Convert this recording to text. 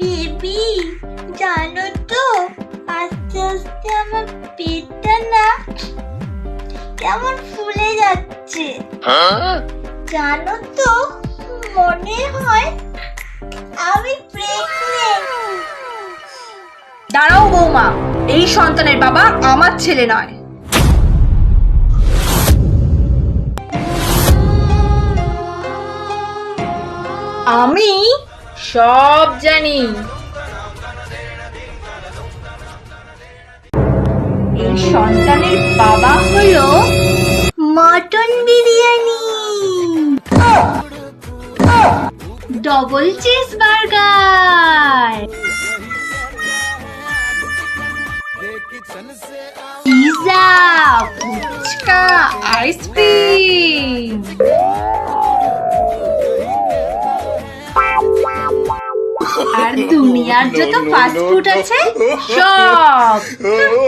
Baby জানো তো আস্তে আস্তে আমার পেটটা না কেমন ফুলে যাচ্ছে। জানো তো মনে হয় আমি প্রেগনেন্ট দাঁড়াও বৌমা এই সন্তানের বাবা আমার ছেলে নয়। আমি সব জানি। এই সন্তানের বাবা হলো mutton biryani. Double cheese burger pizza fuchka ice cream আর দুনিয়ার যত ফাস্ট ফুড আছে সব।